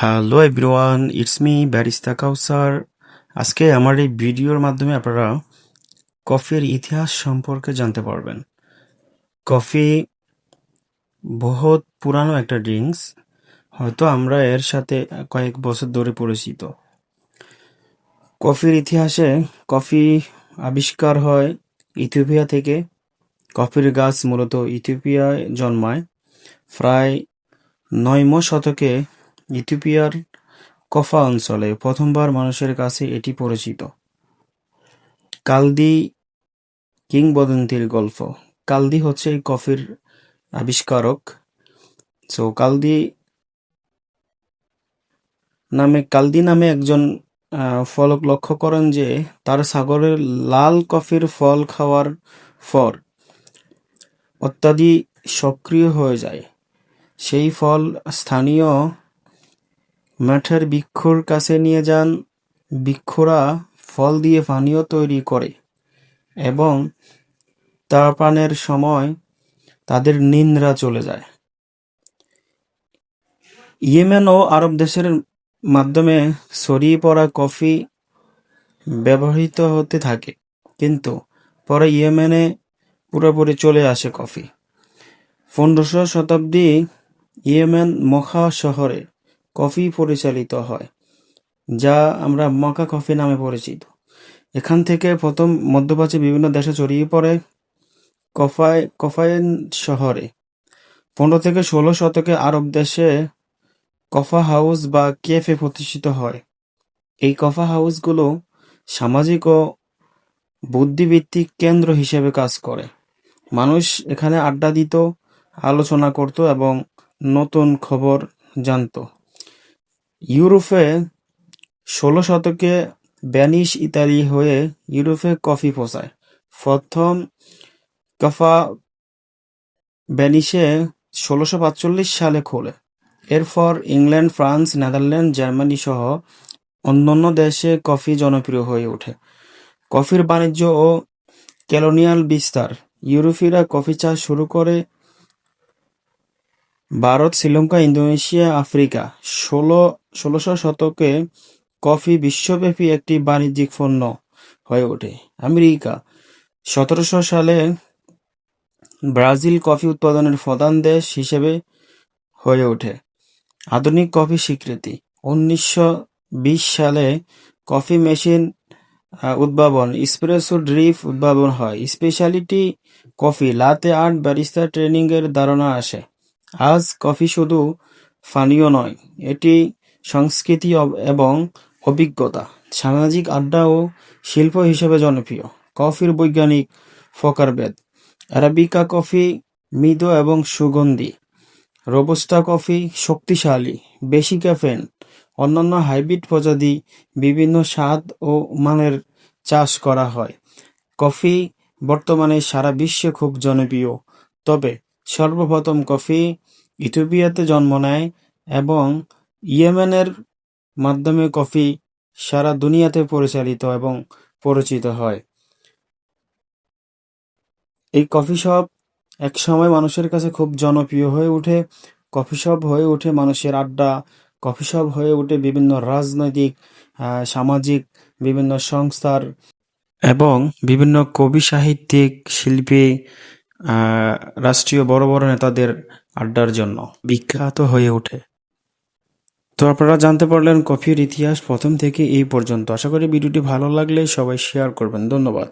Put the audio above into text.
Hello everyone, it's me barista Kawsar. আজকে আমার এই ভিডিওর মাধ্যমে আপনারা কফির ইতিহাস সম্পর্কে জানতে পারবেন। কফি বহুত পুরানো একটা ড্রিঙ্কস, হয়তো আমরা এর সাথে কয়েক বছর ধরে পরিচিত। কফির ইতিহাসে কফি আবিষ্কার হয় ইথিওপিয়া থেকে। কফির গাছ মূলত ইথিওপিয়ায় জন্মায়। প্রায় নয়ম শতকে ইথিওপিয়ার কফা অঞ্চলে প্রথমবার মানুষের কাছে এটি পরিচিত। কালদি কিংবদন্তির গল্প। কালদি হচ্ছে এই কফির আবিষ্কারক। সো কালদি নামে কালদি নামে একজন ফলক লক্ষ্য করেন যে তার সাগরের লাল কফির ফল খাওয়ার পর অত্যাধি সক্রিয় হয়ে যায়। সেই ফল স্থানীয় মাঠের বৃক্ষর কাছে নিয়ে যান। বৃক্ষরা ফল দিয়ে পানীয় তৈরি করে এবং তা পানের সময় তাদের নিন্দ্রা চলে যায়। ইয়েমেন ও আরব দেশের মাধ্যমে ছড়িয়ে পড়া কফি ব্যবহৃত হতে থাকে, কিন্তু পরে ইয়েমেনে পুরোপুরি চলে আসে কফি। পনেরোশো শতাব্দী ইয়েমেন মখা শহরে কফি পরিচালিত হয়, যা আমরা মকা কফি নামে পরিচিত। এখান থেকে প্রথম মধ্যপ্রাচ্যে বিভিন্ন দেশে ছড়িয়ে পড়ে কফায় কফায়েন শহরে। পনেরো থেকে ষোলো শতকে আরব দেশে কফা হাউস বা কেফে প্রতিষ্ঠিত হয়। এই কফা হাউসগুলো সামাজিক ও বুদ্ধিবৃত্তিক কেন্দ্র হিসেবে কাজ করে। মানুষ এখানে আড্ডা দিত, আলোচনা করত এবং নতুন খবর জানতো। ইউরোপে ষোলো শতকে স্প্যানিশ ইতালি হয়ে ইউরোপে কফি পৌঁছায়। প্রথম কফা ভেনিসে ষোলোশো পাঁচচল্লিশ সালে খোলে। এরপর ইংল্যান্ড, ফ্রান্স, নেদারল্যান্ড, জার্মানি সহ অন্যান্য দেশে কফি জনপ্রিয় হয়ে ওঠে। কফির বাণিজ্য ও কলোনিয়াল বিস্তার। ইউরোপীয়রা কফি চাষ শুরু করে ভারত, শ্রীলঙ্কা, ইন্দোনেশিয়া, আফ্রিকা। ষোলো ষোলোশো শতকে কফি বিশ্বব্যাপী একটি বাণিজ্যিক পণ্য হয়ে ওঠে। আমেরিকা, সতেরোশো সালে ব্রাজিল কফি উৎপাদনের প্রধান দেশ হিসেবে হয়ে ওঠে। আধুনিক কফি স্বীকৃতি, উনিশশো বিশ সালে কফি মেশিন উদ্ভাবন এসপ্রেসো ড্রিপ উদ্ভাবন হয়। Specialty coffee, latte art barista ট্রেনিংয়ের ধারণা আসে। আজ কফি শুধু পানীয় নয়, এটি সংস্কৃতি এবং অভিজ্ঞতা। সামাজিক আড্ডা ও শিল্প হিসেবে জনপ্রিয়। কফির বৈজ্ঞানিক প্রকারভেদ আরাবিকা কফি মৃদু এবং সুগন্ধি। রোবস্টা কফি শক্তিশালী, বেশি ক্যাফেন অন্যান্য হাইব্রিড প্রজাতি বিভিন্ন স্বাদ ও মানের চাষ করা হয়। কফি বর্তমানে সারা বিশ্বে খুব জনপ্রিয়। তবে সর্বপ্রথম কফি ইথিওপিয়াতে জন্ম নেয় এবং ইয়েমেনের মাধ্যমে কফি সারা দুনিয়াতে পরিচালিত এবং পরিচিত হয়। এই কফি শপ এক সময় মানুষের কাছে খুব জনপ্রিয় হয়ে ওঠে কফি শপ হয়ে ওঠে মানুষের আড্ডা, কফি শপ হয়ে ওঠে বিভিন্ন রাজনৈতিক সামাজিক বিভিন্ন সংস্থার এবং বিভিন্ন কবি সাহিত্যিক, শিল্পী রাষ্ট্রীয় বড় বড় নেতাদের আড্ডার জন্য বিখ্যাত হয়ে ওঠে তো আপনারা জানতে পারলেন কফির ইতিহাস প্রথম থেকে এই পর্যন্ত। আশা করি ভিডিওটি ভালো লাগলে সবাই শেয়ার করবেন। ধন্যবাদ।